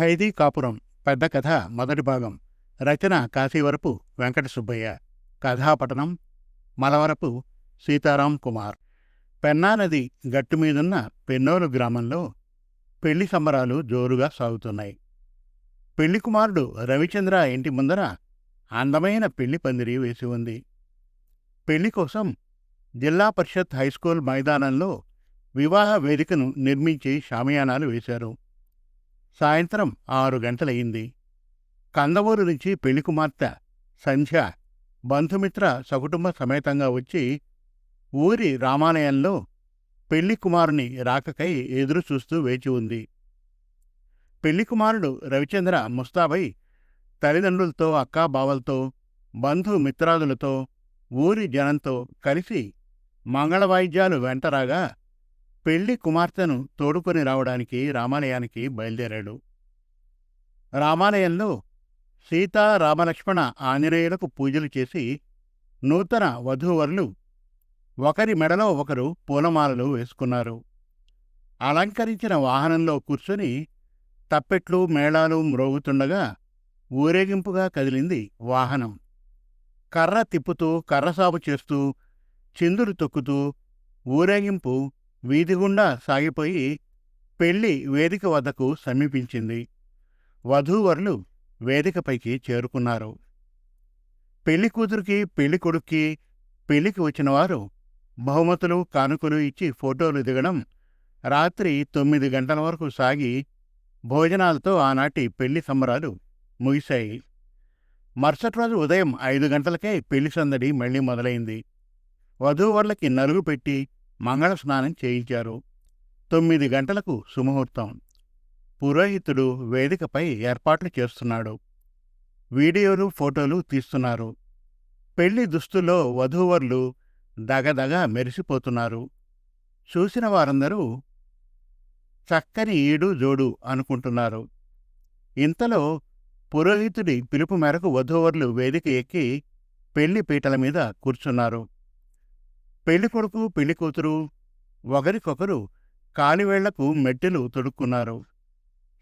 ఖైదీ కాపురం పెద్ద కథ మొదటి భాగం. రచన కాశీవరపు వెంకట సుబ్బయ్య. మలవరపు సీతారాం కుమార్. పెన్నానది గట్టుమీదున్న పెన్నోలు గ్రామంలో పెళ్ళి సంబరాలు జోరుగా సాగుతున్నాయి. పెళ్ళి కుమారుడు రవిచంద్ర ఇంటి ముందర అందమైన పెళ్ళి పందిరి వేసి ఉంది. పెళ్ళి కోసం జిల్లా పరిషత్ హైస్కూల్ మైదానంలో వివాహ వేదికను నిర్మించి షామియానాలు వేశారు. సాయంత్రం ఆరు గంటలయింది కందవూరు నుంచి పెళ్ళి కుమార్తె సంధ్య బంధుమిత్ర సకుటుంబ సమేతంగా వచ్చి ఊరి రామాలయంలో పెళ్ళి కుమారుని రాకకై ఎదురు చూస్తూ వేచి ఉంది. పెళ్ళి కుమారుడు రవిచంద్ర ముస్తాబై తల్లిదండ్రులతో అక్కాబావలతో బంధుమిత్రాదులతో ఊరి జనంతో కలిసి మంగళవాయిద్యాలు వెంటరాగా పెళ్ళి కుమార్తెను తోడుకొని రావడానికి రామాలయానికి బయలుదేరాడు. రామాలయంలో సీతా రామలక్ష్మణ ఆంజనేయులకు పూజలు చేసి నూతన వధూవరులు ఒకరి మెడలో ఒకరు పూలమాలలు వేసుకున్నారు. అలంకరించిన వాహనంలో కూర్చొని తప్పెట్లు మేళాలు మ్రోగుతుండగా ఊరేగింపుగా కదిలింది వాహనం. కర్ర తిప్పుతూ కర్రసాగు చేస్తూ చిందులు తొక్కుతూ ఊరేగింపు వీధిగుండా సాగిపోయి పెళ్ళి వేదిక వద్దకు సమీపించింది. వధూవరులు వేదికపైకి చేరుకున్నారు. పెళ్ళి కూతురికి పెళ్ళి కొడుక్కి పెళ్ళికి వచ్చినవారు బహుమతులు కానుకలు ఇచ్చి ఫోటోలు దిగడం రాత్రి తొమ్మిది గంటల వరకు సాగి భోజనాలతో ఆనాటి పెళ్ళి సంబరాలు ముగిశాయి. మరుసటి రోజు ఉదయం ఐదు గంటలకే పెళ్ళి సందడి మళ్ళీ మొదలైంది. వధూవరులకి నలుగు పెట్టి మంగళ స్నానం చేయించారు. తొమ్మిది గంటలకు సుముహూర్తం. పురోహితుడు వేదికపై ఏర్పాట్లు చేస్తున్నాడు. వీడియోలు ఫోటోలు తీస్తున్నారు. పెళ్ళి దుస్తుల్లో వధూవరులు దగదగ మెరిసిపోతున్నారు. చూసిన వారందరూ చక్కని ఈడు జోడు అనుకుంటున్నారు. ఇంతలో పురోహితుడి పిలుపు మేరకు వధూవరులు వేదిక ఎక్కి పెళ్ళి పీటల మీద కూర్చున్నారు. పెళ్ళి కొడుకు పెళ్ళి కూతురు ఒకరికొకరు కాలివేళ్ళకు మెట్టెలు తొడుక్కున్నారు.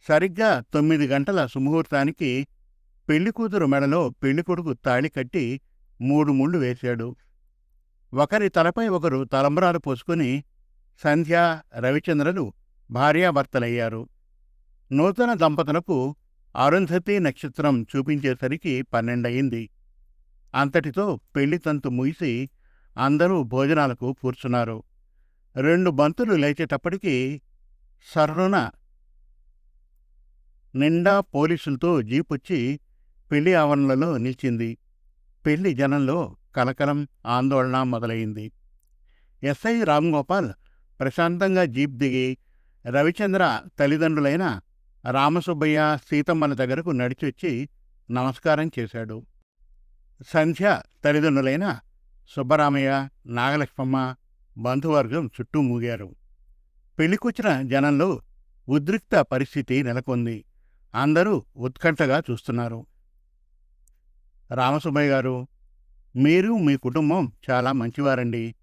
సరిగ్గా తొమ్మిది గంటల సుముహూర్తానికి పెళ్ళి కూతురు మెడలో పెళ్ళి కొడుకు తాళి కట్టి మూడు ముళ్ళు వేశాడు. ఒకరి తలపై ఒకరు తలంబరాలు పోసుకుని సంధ్య రవిచంద్రలు భార్యాభర్తలయ్యారు. నూతన దంపతులకు అరుంధతి నక్షత్రం చూపించేసరికి పన్నెండయింది. అంతటితో పెళ్ళి తంతు ముగిసి అందరూ భోజనాలకు కూర్చున్నారు. రెండు బంతులు లేచేటప్పటికీ సర్రున నిండా పోలీసులతో జీపొచ్చి పెళ్ళి ఆవరణలో నిలిచింది. పెళ్ళి జనంలో కలకలం ఆందోళన మొదలైంది. ఎస్ఐ రామ్గోపాల్ ప్రశాంతంగా జీప్ దిగి రవిచంద్ర తల్లిదండ్రులైన రామసుబ్బయ్య సీతమ్మల దగ్గరకు నడిచొచ్చి నమస్కారం చేశాడు. సంధ్య తల్లిదండ్రులైన సుబ్బరామయ్య నాగలక్ష్మమ్మ బంధువర్గం చుట్టూ మూగారు. పెళ్ళికొచ్చిన జనంలో ఉద్రిక్త పరిస్థితి నెలకొంది. అందరూ ఉత్కంఠగా చూస్తున్నారు. రామసుబ్బయ్య గారు మీరు మీ కుటుంబం చాలా మంచివారండి.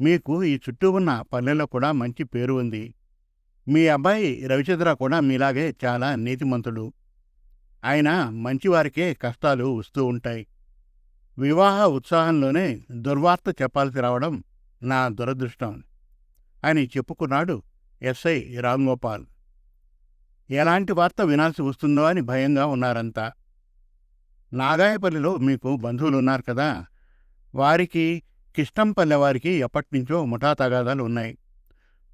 మీకు ఈ చుట్టూ ఉన్న పల్లెల్లో కూడా మంచి పేరు ఉంది. మీ అబ్బాయి రవిచంద్ర కూడా మీలాగే చాలా నీతిమంతుడు. ఆయన మంచివారికే కష్టాలు వస్తూ ఉంటాయి. వివాహ ఉత్సాహంలోనే దుర్వార్త చెప్పాల్సి రావడం నా దురదృష్టం అని చెప్పుకున్నాడు ఎస్ఐ రామ్గోపాల్. ఎలాంటి వార్త వినాల్సి వస్తుందో అని భయంగా ఉన్నారంతా. నాగాయపల్లిలో మీకు బంధువులున్నారు కదా. వారికి కిష్టంపల్లె వారికి ఎప్పటినుంచో ముఠా తగాదాలు ఉన్నాయి.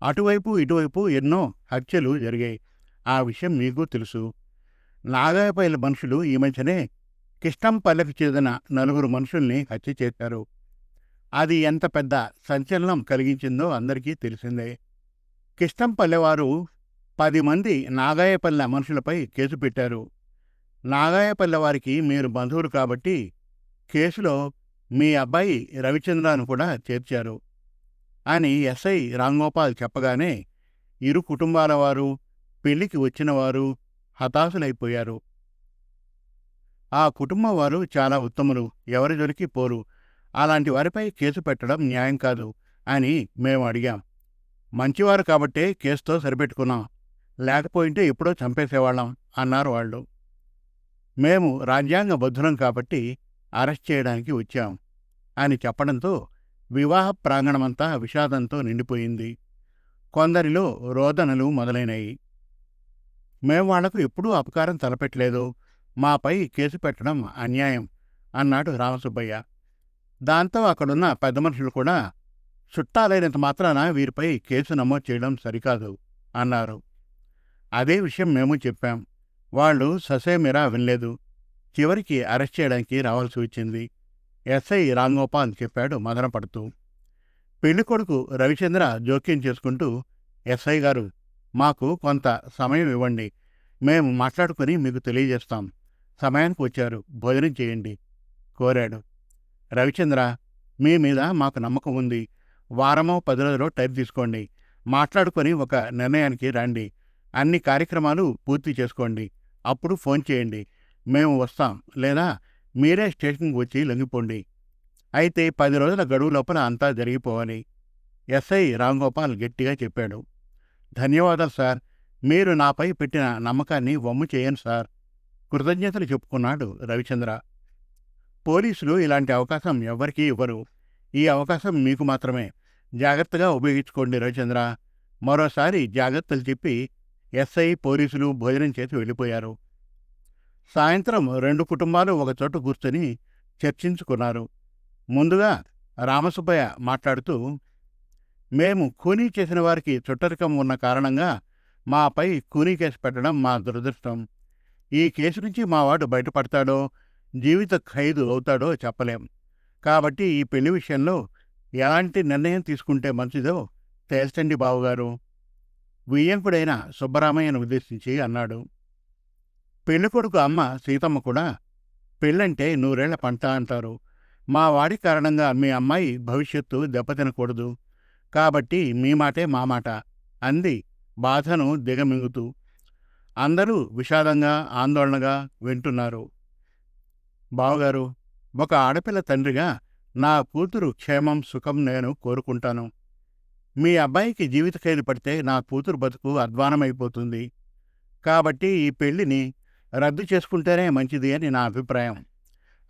అటువైపు ఇటువైపు ఎన్నో హత్యలు జరిగాయి. ఆ విషయం మీకు తెలుసు. నాగాయపల్లి మనుషులు ఈ మధ్యనే కిష్టంపల్లెకు చెందిన నలుగురు మనుషుల్ని హత్య చేశారు. అది ఎంత పెద్ద సంచలనం కలిగించిందో అందరికీ తెలిసిందే. కిష్టంపల్లెవారు పది మంది నాగాయపల్లె మనుషులపై కేసు పెట్టారు. నాగాయపల్లె వారికి మీరు బంధువులు కాబట్టి కేసులో మీ అబ్బాయి రవిచంద్రను కూడా చేర్చారు. అని ఎస్ఐ రాంగోపాల్ చెప్పగానే ఇరు కుటుంబాల వారు పెళ్ళికి వచ్చినవారు హతాశులైపోయారు. ఆ కుటుంబం వారు చాలా ఉత్తములు ఎవరి దొరికి పోరు. అలాంటి వారిపై కేసు పెట్టడం న్యాయం కాదు అని మేము అడిగాం. మంచివారు కాబట్టే కేసుతో సరిపెట్టుకున్నాం. లేకపోయింటే ఎప్పుడో చంపేసేవాళ్ళం అన్నారు వాళ్ళు. మేము రాజ్యాంగ బద్ధులం కాబట్టి అరెస్ట్ చేయడానికి వచ్చాం అని చెప్పడంతో వివాహ ప్రాంగణమంతా విషాదంతో నిండిపోయింది. కొందరిలో రోదనలు మొదలైనాయి. మేం వాళ్ళకు ఎప్పుడూ అపకారం తలపెట్టలేదు. మాపై కేసు పెట్టడం అన్యాయం అన్నాడు రామసుబ్బయ్య దాంతో అక్కడున్న పెద్ద మనుషులు కూడా చుట్టాలైనంత మాత్రాన వీరిపై కేసు నమోదు చేయడం సరికాదు అన్నారు. అదే విషయం మేము చెప్పాం. వాళ్ళు ససేమిరా వినలేదు. చివరికి అరెస్ట్ చేయడానికి రావాల్సి వచ్చింది. ఎస్ఐ రాంగోపాల్ చెప్పాడు మదనపడుతూ పెళ్ళికొడుకు రవిచంద్ర జోక్యం చేసుకుంటూ ఎస్ఐ గారు మాకు కొంత సమయం ఇవ్వండి. మేము మాట్లాడుకుని మీకు తెలియజేస్తాం. సమయానికి వచ్చారు. భోజనం చేయండి కోరాడు. రవిచంద్ర మీ మీద మాకు నమ్మకం ఉంది. వారమో పది రోజులో టైం తీసుకోండి. మాట్లాడుకొని ఒక నిర్ణయానికి రండి. అన్ని కార్యక్రమాలు పూర్తి చేసుకోండి. అప్పుడు ఫోన్ చేయండి. మేము వస్తాం. లేదా మీరే స్టేషన్కి వచ్చి లొంగిపోండి. అయితే పది రోజుల గడువు లోపల అంతా జరిగిపోవాలి. ఎస్ఐ రాంగోపాల్ గట్టిగా చెప్పాడు. ధన్యవాదాలు సార్. మీరు నాపై పెట్టిన నమ్మకాన్ని వమ్ము చేయను సార్. కృతజ్ఞతలు చెప్పుకున్నాడు రవిచంద్ర. పోలీసులు ఇలాంటి అవకాశం ఎవ్వరికీ ఇవ్వరు. ఈ అవకాశం మీకు మాత్రమే. జాగ్రత్తగా ఉపయోగించుకోండి రవిచంద్ర. మరోసారి జాగ్రత్తలు చెప్పి ఎస్ఐ పోలీసులు భోజనం చేసి వెళ్ళిపోయారు. సాయంత్రం రెండు కుటుంబాలు ఒకచోట కూర్చొని చర్చించుకున్నారు. ముందుగా రామసుబ్బయ్య మాట్లాడుతూ మేము కూనీ చేసిన వారికి చుట్టరికం ఉన్న కారణంగా మాపై కూనీ కేసు పెట్టడం మా దురదృష్టం. ఈ కేసు నుంచి మావాడు బయటపడతాడో జీవిత ఖైదు అవుతాడో చెప్పలేం. కాబట్టి ఈ పెళ్ళి విషయంలో ఎలాంటి నిర్ణయం తీసుకుంటే మంచిదో తేల్చండి బావుగారు. వియ్యంకుడైన సుబ్బరామయ్యను ఉద్దేశించి అన్నాడు. పెళ్ళికొడుకు అమ్మ సీతమ్మ కూడా పెళ్ళంటే నూరేళ్ళ పంట అంటారు. మా వాడి కారణంగా మీ అమ్మాయి భవిష్యత్తు దెబ్బతినకూడదు. కాబట్టి మీ మాటే మా మాట అంది. బాధను దిగమింగుతూ అందరూ విషాదంగా ఆందోళనగా వింటున్నారు. బావగారు ఒక ఆడపిల్ల తండ్రిగా నా కూతురు క్షేమం సుఖం నేను కోరుకుంటాను. మీ అబ్బాయికి జీవిత ఖైదు పడితే నా కూతురు బతుకు అధ్వానమైపోతుంది. కాబట్టి ఈ పెళ్ళిని రద్దు చేసుకుంటేనే మంచిది అని నా అభిప్రాయం.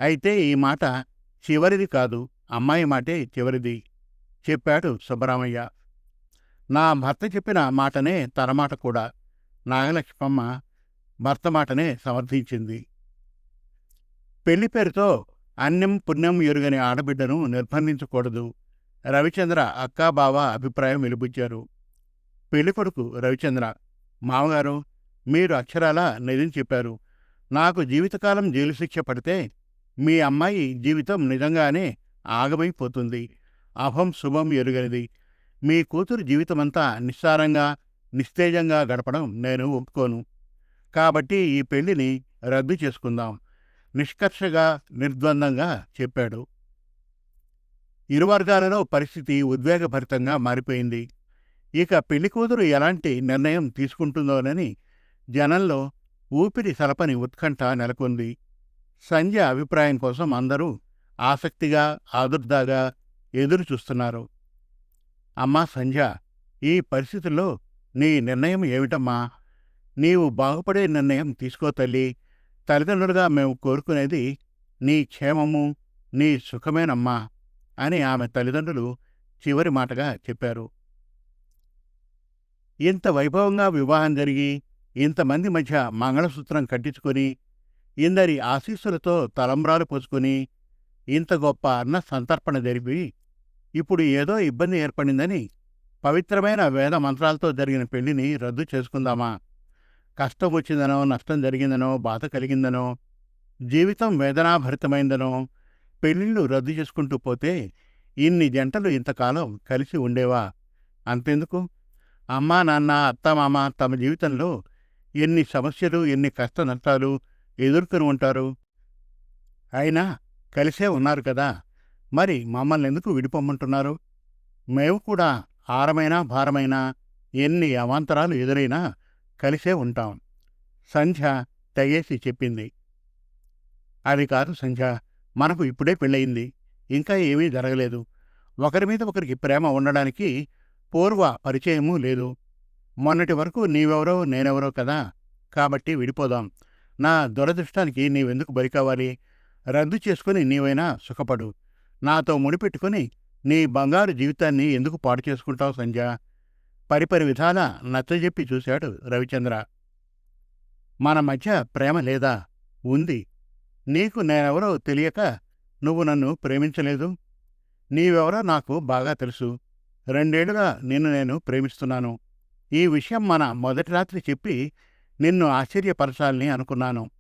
అయితే ఈ మాట చివరిది కాదు అమ్మాయి మాటే చివరిది చెప్పాడు సుబ్బరామయ్య. నా భర్త చెప్పిన మాటనే తన మాట కూడా. నాగలక్ష్మమ్మ భర్త మాటనే సమర్థించింది. పెళ్ళి పేరుతో అన్యం పుణ్యం ఎరుగని ఆడబిడ్డను నిర్బంధించకూడదు. రవిచంద్ర అక్కా బావ అభిప్రాయం వెలిబుచ్చారు. పెళ్ళికొడుకు రవిచంద్ర మామగారు మీరు అక్షరాల నిజం చెప్పారు. నాకు జీవితకాలం జైలు శిక్ష పడితే మీ అమ్మాయి జీవితం నిజంగానే ఆగమైపోతుంది. అభం శుభం ఎరుగనిది. మీ కూతురు జీవితమంతా నిస్సారంగా నిస్తేజంగా గడపడం నేను ఒప్పుకోను. కాబట్టి ఈ పెళ్ళిని రద్దు చేసుకుందాం నిష్కర్షగా నిర్ద్వందంగా చెప్పాడు. ఇరు వర్గాలలో పరిస్థితి ఉద్వేగభరితంగా మారిపోయింది. ఇక పెళ్ళి కూతురు ఎలాంటి నిర్ణయం తీసుకుంటుందోనని జనంలో ఊపిరి సలపని ఉత్కంఠ నెలకొంది. సంధ్య అభిప్రాయం కోసం అందరూ ఆసక్తిగా ఆదుర్దాగా ఎదురు చూస్తున్నారు అమ్మా సంధ్య ఈ పరిస్థితుల్లో నీ నిర్ణయం ఏమిటమ్మా? నీవు బాగుపడే నిర్ణయం తీసుకో తల్లి. తల్లిదండ్రులుగా మేము కోరుకునేది నీ క్షేమము నీ సుఖమేనమ్మా అని ఆమె తల్లిదండ్రులు చివరి మాటగా చెప్పారు. ఇంత వైభవంగా వివాహం జరిగి ఇంతమంది మధ్య మంగళసూత్రం కట్టించుకొని ఇందరి ఆశీస్సులతో తలంబ్రాలు పోసుకొని ఇంత గొప్ప అన్న సంతర్పణ జరిపి ఇప్పుడు ఏదో ఇబ్బంది ఏర్పడిందని పవిత్రమైన వేద మంత్రాలతో జరిగిన పెళ్ళిని రద్దు చేసుకుందామా? కష్టం వచ్చిందనో నష్టం జరిగిందనో బాధ కలిగిందనో జీవితం వేదనాభరితమైందనో పెళ్ళిళ్ళు రద్దు చేసుకుంటూ పోతే ఇన్ని జంటలు ఇంతకాలం కలిసి ఉండేవా? అంతెందుకు? అమ్మా నాన్న అత్తమామ తమ జీవితంలో ఎన్ని సమస్యలు ఎన్ని కష్ట నష్టాలు ఎదుర్కొని ఉంటారు? అయినా కలిసే ఉన్నారు కదా. మరి మమ్మల్ని ఎందుకు విడిపోమ్మంటున్నారు? మేము కూడా ఆరమైనా భారమైనా ఎన్ని అవాంతరాలు ఎదురైనా కలిసే ఉంటాం. సంధ్య తెగేసి చెప్పింది. అది కాదు సంధ్య మనకు ఇప్పుడే పెళ్ళయింది. ఇంకా ఏమీ జరగలేదు. ఒకరి మీద ఒకరికి ప్రేమ ఉండడానికి పూర్వ పరిచయమూ లేదు. మొన్నటి వరకు నీవెవరో నేనెవరో కదా? కాబట్టి విడిపోదాం. నా దురదృష్టానికి నీవెందుకు బలికావాలి రద్దు చేసుకుని నీవైనా సుఖపడు. నాతో ముడిపెట్టుకుని నీ బంగారు జీవితాన్ని ఎందుకు పాడు చేసుకుంటావు సంధ్య? పరిపరి విధాన నచ్చజెప్పి చూశాడు రవిచంద్ర. మన మధ్య ప్రేమ లేదా? ఉంది. నీకు నేనెవరో తెలియక నువ్వు నన్ను ప్రేమించలేదు. నీవెవరో నాకు బాగా తెలుసు. రెండేళ్ళుగా నిన్ను నేను ప్రేమిస్తున్నాను. ఈ విషయం మన మొదటి రాత్రి చెప్పి నిన్ను ఆశ్చర్యపరచాలని అనుకున్నాను.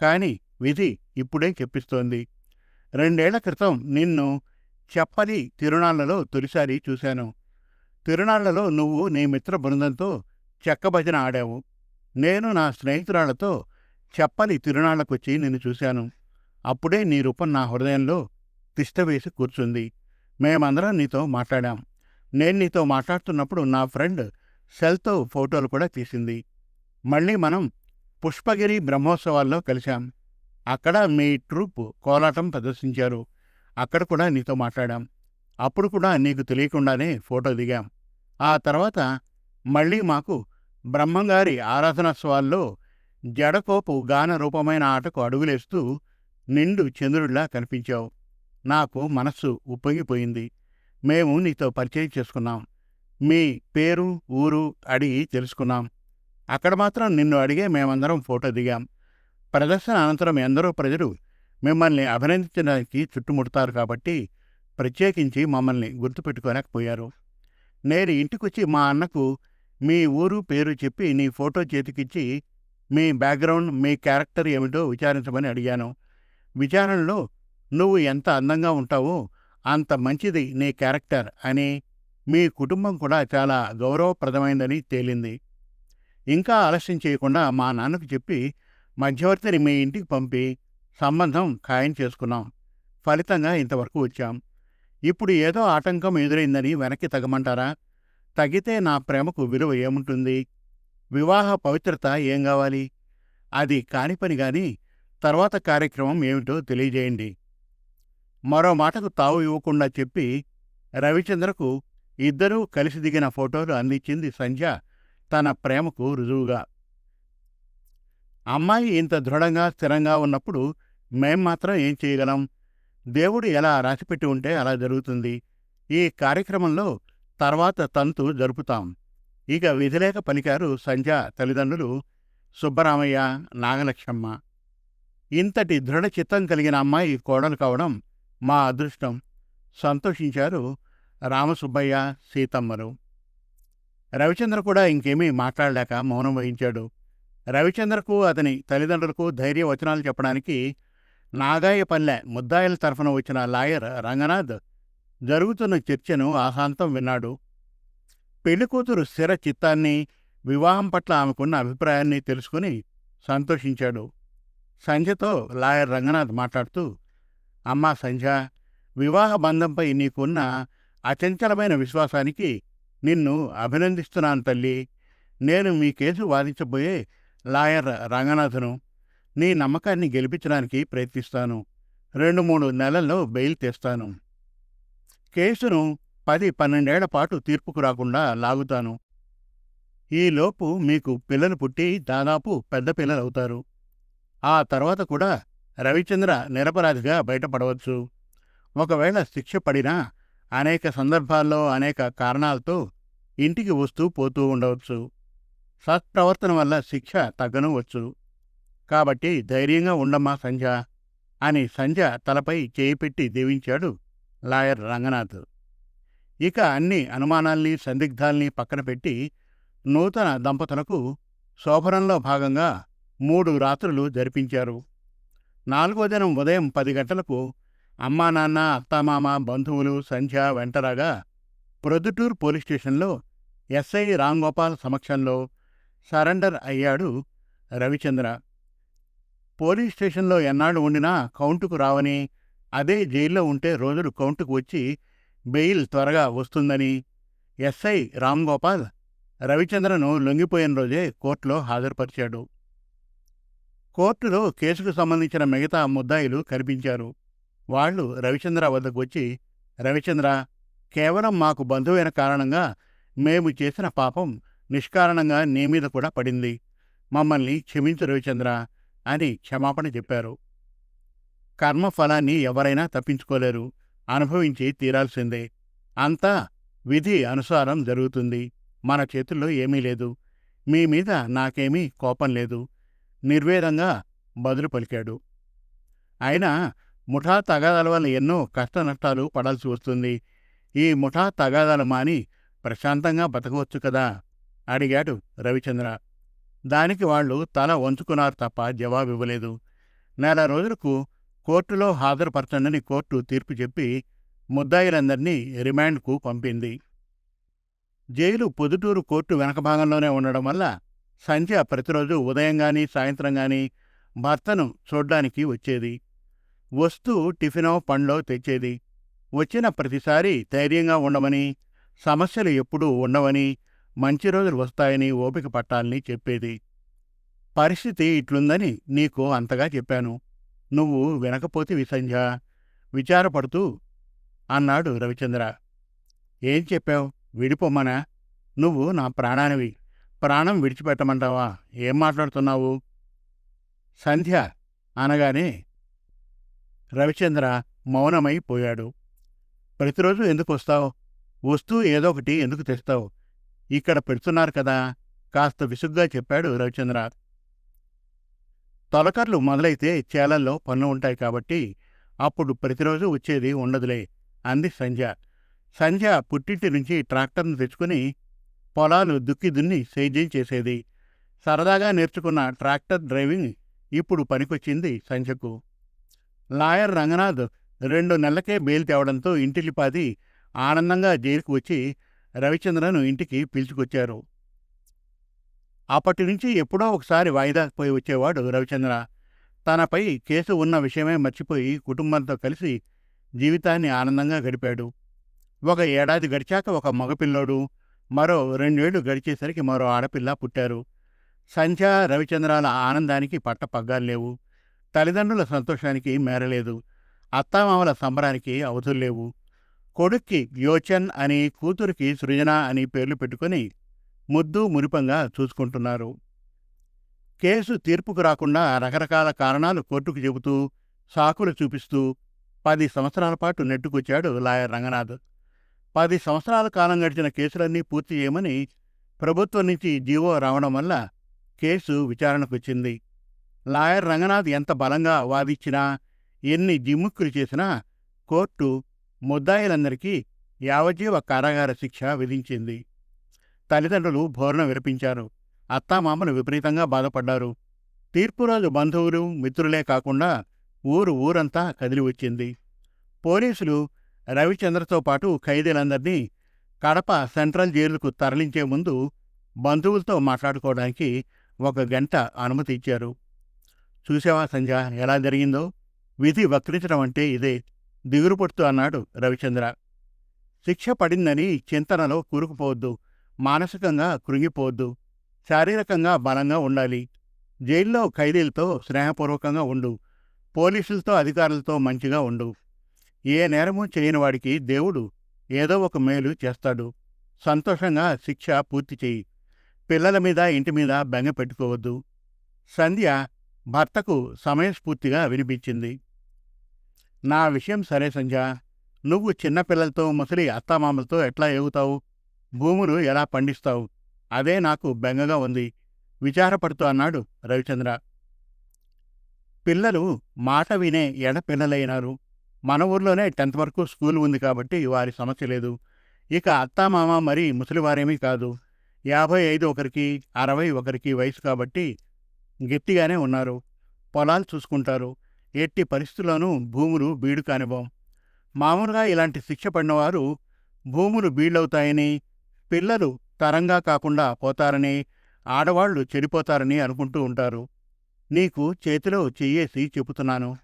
కాని విధి ఇప్పుడే చెప్పిస్తోంది. రెండేళ్ళ క్రితం నిన్ను చెప్పని తిరునాళ్ళలో తొలిసారి చూశాను. తిరునాళ్ళలో నువ్వు నీ మిత్ర బృందంతో చెక్కభజన ఆడావు. నేను నా స్నేహితురాళ్ళతో చెప్పని తిరునాళ్ళకొచ్చి నిన్ను చూశాను. అప్పుడే నీ రూపం నా హృదయంలో తిష్టవేసి కూర్చుంది. మేమందరం నీతో మాట్లాడాం. నేను నీతో మాట్లాడుతున్నప్పుడు నా ఫ్రెండ్ సెల్తో ఫోటోలు కూడా తీసింది. మళ్ళీ మనం పుష్పగిరి బ్రహ్మోత్సవాల్లో కలిశాం. అక్కడ మీ ట్రూప్ కోలాటం ప్రదర్శించారు. అక్కడ కూడా నీతో మాట్లాడాం. అప్పుడు కూడా నీకు తెలియకుండానే ఫోటో దిగాం. ఆ తర్వాత మళ్ళీ మాకు బ్రహ్మంగారి ఆరాధనోత్సవాల్లో జడకోపు గాన రూపమైన ఆటకు అడుగులేస్తూ నిండు చంద్రుడిలా కనిపించావు. నాకు మనస్సు ఉప్పొంగిపోయింది. మేము నీతో పరిచయం చేసుకున్నాం. మీ పేరు ఊరు అడిగి తెలుసుకున్నాం. అక్కడ మాత్రం నిన్ను అడిగే మేమందరం ఫోటో దిగాం. ప్రదర్శన అనంతరం ఎందరో ప్రజలు మిమ్మల్ని అభినందించడానికి చుట్టుముడతారు కాబట్టి ప్రత్యేకించి మమ్మల్ని గుర్తుపెట్టుకోలేకపోయారు. నేను ఇంటికొచ్చి మా అన్నకు మీ ఊరు పేరు చెప్పి నీ ఫోటో చేతికిచ్చి మీ బ్యాక్గ్రౌండ్ మీ క్యారెక్టర్ ఏమిటో విచారించమని అడిగాను. విచారణలో నువ్వు ఎంత అందంగా ఉంటావో అంత మంచిది నీ క్యారెక్టర్ అని మీ కుటుంబం కూడా చాలా గౌరవప్రదమైందని తేలింది. ఇంకా ఆలస్యం చేయకుండా మా నాన్నకు చెప్పి మధ్యవర్తిని మీ ఇంటికి పంపి సంబంధం ఖాయం చేసుకున్నాం. ఫలితంగా ఇంతవరకు వచ్చాం. ఇప్పుడు ఏదో ఆటంకం ఎదురైందని వెనక్కి తగమంటారా? తగితే నా ప్రేమకు విలువ ఏముంటుంది? వివాహ పవిత్రత ఏం కావాలి? అది కాని పని గాని తర్వాత కార్యక్రమం ఏమిటో తెలియజేయండి. మరో మాటకు తావు ఇవ్వకుండా చెప్పి రవిచంద్రకు ఇద్దరూ కలిసి దిగిన ఫోటోలు అందించింది సంధ్య తన ప్రేమకు రుజువుగా. అమ్మాయి ఇంత దృఢంగా స్థిరంగా ఉన్నప్పుడు మేం మాత్రం ఏం చేయగలం? దేవుడు ఎలా రాసిపెట్టి ఉంటే అలా జరుగుతుంది. ఈ కార్యక్రమంలో తర్వాత తంతు జరుపుతాం. ఇక విధిలేక పలికారు సంధ్య తల్లిదండ్రులు సుబ్బరామయ్య నాగలక్ష్మమ్మ. ఇంతటి దృఢ చిత్తం కలిగిన అమ్మాయి కోడలు కావడం మా అదృష్టం. సంతోషించారు రామసుబ్బయ్య సీతమ్మరు రవిచంద్ర కూడా ఇంకేమీ మాట్లాడలేక మౌనం వహించాడు. రవిచంద్రకు అతని తల్లిదండ్రులకు ధైర్య వచనాలు చెప్పడానికి నాగాయపల్లె ముద్దాయిల తరఫున వచ్చిన లాయర్ రంగనాథ్ జరుగుతున్న చర్చను ఆహాంతం విన్నాడు. పెళ్ళికూతురు స్థిర చిత్తాన్ని వివాహం పట్ల ఆమెకున్న అభిప్రాయాన్ని తెలుసుకుని సంతోషించాడు. సంధ్యతో లాయర్ రంగనాథ్ మాట్లాడుతూ అమ్మా సంధ్య వివాహ బంధంపై నీకున్న అచంచలమైన విశ్వాసానికి నిన్ను అభినందిస్తున్నాను తల్లి. నేను మీ కేసు వాదించబోయే లాయర్ రంగనాథను. నీ నమ్మకాన్ని గెలిపించడానికి ప్రయత్నిస్తాను. రెండు మూడు నెలల్లో బెయిల్ తెస్తాను. కేసును పది పన్నెండేళ్ళ పాటు తీర్పుకు రాకుండా లాగుతాను. ఈలోపు మీకు పిల్లలు పుట్టి దాదాపు పెద్ద పిల్లలవుతారు. ఆ తర్వాత కూడా రవిచంద్ర నిరపరాధిగా బయటపడవచ్చు. ఒకవేళ శిక్ష పడినా అనేక సందర్భాల్లో అనేక కారణాలతో ఇంటికి వస్తూ పోతూ ఉండవచ్చు. సత్ప్రవర్తన వల్ల శిక్ష తగ్గనవచ్చు కాబట్టి ధైర్యంగా ఉండమ్మా సంధ్య అని సంధ్య తలపై చేయి పెట్టి దీవించాడు లాయర్ రంగనాథ్. ఇక అన్ని అనుమానాల్ని సందిగ్ధాల్ని పక్కన పెట్టి నూతన దంపతులకు శోభనంలో భాగంగా మూడు రాత్రులు జరిపించారు. నాలుగో దినం ఉదయం పది గంటలకు అమ్మా నాన్న అత్తామామ బంధువులు సంధ్య వెంటరాగా ప్రొద్దుటూరు పోలీస్ స్టేషన్లో ఎస్ఐ రాంగోపాల్ సమక్షంలో సరెండర్ అయ్యాడు రవిచంద్ర. పోలీస్ స్టేషన్లో ఎన్నాళ్ళు ఉండినా కౌంటుకు రావని అదే జైల్లో ఉంటే రోజులు కౌంటుకు వచ్చి బెయిల్ త్వరగా వస్తుందని ఎస్ఐ రామ్గోపాల్ రవిచంద్రను లొంగిపోయిన రోజే కోర్టులో హాజరుపరిచాడు. కోర్టులో కేసుకు సంబంధించిన మిగతా ముద్దాయిలు కనిపించారు. వాళ్ళు రవిచంద్ర వద్దకు వచ్చి రవిచంద్ర కేవలం మాకు బంధువైన కారణంగా మేము చేసిన పాపం నిష్కారణంగా నీ మీద కూడా పడింది. మమ్మల్ని క్షమించు రవిచంద్ర అని క్షమాపణ చెప్పారు. కర్మఫలాన్ని ఎవరైనా తప్పించుకోలేరు. అనుభవించి తీరాల్సిందే. అంతా విధి అనుసారం జరుగుతుంది. మన చేతుల్లో ఏమీ లేదు. మీ మీద నాకేమీ కోపం లేదు. నిర్వేదంగా బదులు పలికాడు. అయినా ముఠా తగాదాల వల్ల ఎన్నో కష్ట నష్టాలు పడాల్సి వస్తుంది. ఈ ముఠా తగాదాలు మాని ప్రశాంతంగా బతకవచ్చు కదా? అడిగాడు రవిచంద్ర. దానికి వాళ్ళు తల వంచుకున్నారు తప్ప జవాబు ఇవ్వలేదు నెల రోజులకు కోర్టులో హాజరుపరచండని కోర్టు తీర్పు చెప్పి ముద్దాయిలందరినీ రిమాండ్కు పంపింది. జైలు పొదుటూరు కోర్టు వెనక భాగంలోనే ఉండడం వల్ల సంధ్య ప్రతిరోజు ఉదయం గాని సాయంత్రం భర్తను చూడ్డానికి వచ్చేది. వస్తూ టిఫినో పండ్లో తెచ్చేది. వచ్చిన ప్రతిసారి ధైర్యంగా ఉండమని సమస్యలు ఎప్పుడూ ఉండవని మంచి రోజులు వస్తాయని ఓపిక పట్టాలని చెప్పేది. పరిస్థితి ఇట్లుందని నీకు అంతగా చెప్పాను. నువ్వు వినకపోతే విసంధ్య. విచారపడుతూ అన్నాడు రవిచంద్ర. ఏం చెప్పావు? విడిపోమ్మనా? నువ్వు నా ప్రాణానివి. ప్రాణం విడిచిపెట్టమంటావా? ఏం మాట్లాడుతున్నావు? సంధ్య అనగానే రవిచంద్ర మౌనమైపోయాడు ప్రతిరోజు ఎందుకు వస్తావు? వస్తూ ఏదో ఒకటి ఎందుకు తెస్తావు? ఇక్కడ పెడుతున్నారు కదా కాస్త విసుగ్గా చెప్పాడు రవిచంద్ర. తొలకర్లు మొదలైతే చేలల్లో పన్ను ఉంటాయి కాబట్టి అప్పుడు ప్రతిరోజు వచ్చేది ఉండదులే అంది సంధ్య. సంధ్య పుట్టింటి నుంచి ట్రాక్టర్ను తెచ్చుకుని పొలాలు దుక్కి దున్ని సేద్యం చేసేది. సరదాగా నేర్చుకున్న ట్రాక్టర్ డ్రైవింగ్ ఇప్పుడు పనికొచ్చింది సంధ్యకు. లాయర్ రంగనాథ్ రెండు నెలలకే బెయిల్ తేవడంతో ఇంటిలిపాది ఆనందంగా జైలుకు వచ్చి రవిచంద్రను ఇంటికి పిలుచుకొచ్చారు. అప్పటి నుంచి ఎప్పుడో ఒకసారి వాయిదా పోయి వచ్చేవాడు రవిచంద్ర. తనపై కేసు ఉన్న విషయమే మర్చిపోయి కుటుంబంతో కలిసి జీవితాన్ని ఆనందంగా గడిపాడు. ఒక ఏడాది గడిచాక ఒక మగపిల్లోడు మరో రెండేళ్ళు గడిచేసరికి మరో ఆడపిల్ల పుట్టారు. సంధ్య రవిచంద్రాల ఆనందానికి పట్టపగ్గాల్లేవు తల్లిదండ్రుల సంతోషానికి మేరలేదు. అత్తామామల సంబరానికి అవధుల్లేవు కొడుక్కి యోచన్ అని కూతురికి సృజన అని పేర్లు పెట్టుకుని ముద్దు మురిపంగా చూసుకుంటున్నారు. కేసు తీర్పుకు రాకుండా రకరకాల కారణాలు కోర్టుకు చెబుతూ సాకులు చూపిస్తూ పది సంవత్సరాల పాటు నెట్టుకొచ్చాడు లాయర్ రంగనాథ్. పది సంవత్సరాల కాలం గడిచిన కేసులన్నీ పూర్తి చేయమని ప్రభుత్వం నుంచి జీవో రావడం వల్ల కేసు విచారణకొచ్చింది. లాయర్ రంగనాథ్ ఎంత బలంగా వాదిచ్చినా ఎన్ని జిమ్ముక్కులు చేసినా కోర్టు ముద్దాయిలందరికీ యావజ్జీవ కారాగార శిక్ష విధించింది. తల్లిదండ్రులు భోరణ విరపించారు. అత్తామామలు విపరీతంగా బాధపడ్డారు. తీర్పురాజు బంధువులు మిత్రులే కాకుండా ఊరు ఊరంతా కదిలి వచ్చింది పోలీసులు రవిచంద్రతో పాటు ఖైదీలందరినీ కడప సెంట్రల్ జైలుకు తరలించే ముందు బంధువులతో మాట్లాడుకోవడానికి ఒక గంట అనుమతి ఇచ్చారు. చూసావా సంజ ఎలా జరిగిందో? విధి వక్రించడం అంటే ఇదే. దిగురుపడుతూ అన్నాడు రవిచంద్ర. శిక్ష పడిందని చింతనలో కూరుకుపోవద్దు మానసికంగా కృంగిపోవద్దు శారీరకంగా బలంగా ఉండాలి జైల్లో ఖైదీలతో స్నేహపూర్వకంగా ఉండు పోలీసులతో అధికారులతో మంచిగా ఉండు. ఏ నేరము చేయని వాడికి దేవుడు ఏదో ఒక మేలు చేస్తాడు. సంతోషంగా శిక్ష పూర్తి చేయి. పిల్లల మీద ఇంటి మీద బెంగ పెట్టుకోవద్దు. సంధ్య భర్తకు సమయస్ఫూర్తిగా వినిపించింది. నా విషయం సరే సంధ్య. నువ్వు చిన్నపిల్లలతో ముసలి అత్తామామలతో ఎట్లా ఎగుతావు? భూములు ఎలా పండిస్తావు? అదే నాకు బెంగగా ఉంది. విచారపడుతూ అన్నాడు రవిచంద్ర. పిల్లలు మాట వినే ఎడపిల్లలైనారు మన ఊర్లోనే టెన్త్ వరకు స్కూల్ ఉంది కాబట్టి వారి సమస్య లేదు. ఇక అత్తామామ మరీ ముసలివారేమీ కాదు. యాభై ఐదు ఒకరికి అరవై ఒకరికి వయసు కాబట్టి గట్టిగానే ఉన్నారు. పొలాలు చూసుకుంటారు. ఎట్టి పరిస్థితుల్లోనూ భూములు బీడు కానివ్వం. మామూలుగా ఇలాంటి శిక్ష పడినవారు భూములు బీళ్ళవుతాయని పిల్లలు తరంగా కాకుండా పోతారని ఆడవాళ్ళు చెడిపోతారని అనుకుంటూ ఉంటారు. నీకు చేతిలో చెయ్యేసి చెబుతున్నాను.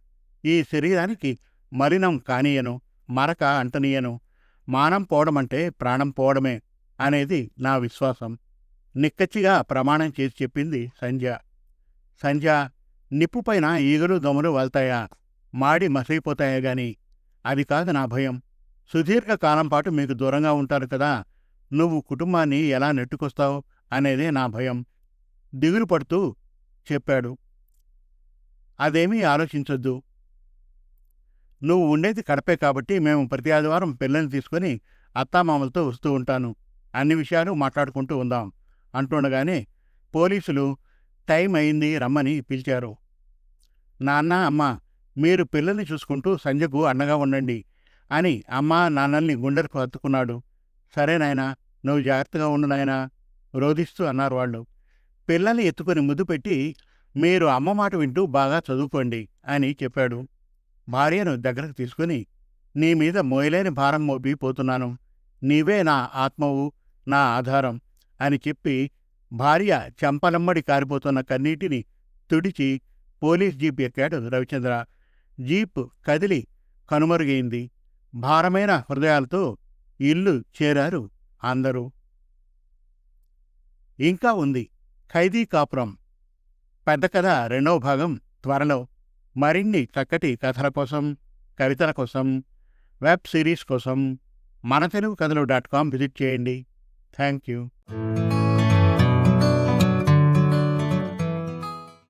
ఈ శరీరానికి మలినం కానీయను మరక అంటనీయను మానం పోవడమంటే ప్రాణం పోవడమే అనేది నా విశ్వాసం. నిక్కచ్చిగా ప్రమాణం చేసి చెప్పింది సంధ్య. సంధ్య నిప్పుపైన ఈగలు దొమలు వెళ్తాయా? మాడి మసిగిపోతాయా గాని? అది కాదు నా భయం. సుదీర్ఘకాలం పాటు మీకు దూరంగా ఉంటారు కదా. నువ్వు కుటుంబాన్ని ఎలా నెట్టుకొస్తావు అనేదే నా భయం. దిగులు పడుతూ చెప్పాడు. అదేమీ ఆలోచించొద్దు. నువ్వు ఉండేది కడపే కాబట్టి మేము ప్రతి ఆదివారం పిల్లల్ని తీసుకుని అత్తామామలతో వస్తూ ఉంటాను. అన్ని విషయాలు మాట్లాడుకుంటూ ఉందాం. అంటుండగానే పోలీసులు టైం అయింది రమ్మని పిలిచారు. నాన్న అమ్మ మీరు పిల్లల్ని చూసుకుంటూ సంజకు అండగా ఉండండి అని అమ్మ నాన్నల్ని గుండెలకు హత్తుకున్నాడు సరే నాయనా నువ్వు జాగ్రత్తగా ఉండు నాయనా రోధిస్తూ అన్నారు వాళ్ళు. పిల్లల్ని ఎత్తుకొని ముద్దు పెట్టి మీరు అమ్మ మాట వింటూ బాగా చదువుకోండి అని చెప్పాడు. భార్యను దగ్గరకు తీసుకుని నీ మీద మోయలేని భారం మోపి పోతున్నాను. నీవే నా ఆత్మవు నా ఆధారం అని చెప్పి భార్య చెంపలమ్మడి కారిపోతున్న కన్నీటిని తుడిచి పోలీస్ జీప్ ఎక్కాడు రవిచంద్ర. జీప్ కదిలి కనుమరుగైంది. భారమైన హృదయాలతో ఇల్లు చేరారు అందరూ. ఇంకా ఉంది ఖైదీ కాపురం. పెద్ద కథ రెండవ భాగం త్వరలో. మరిన్ని చక్కటి కథల కోసం కవితల కోసం వెబ్ సిరీస్ కోసం మన తెలుగు కథలు డాట్ కామ్ విజిట్ చేయండి. Thank you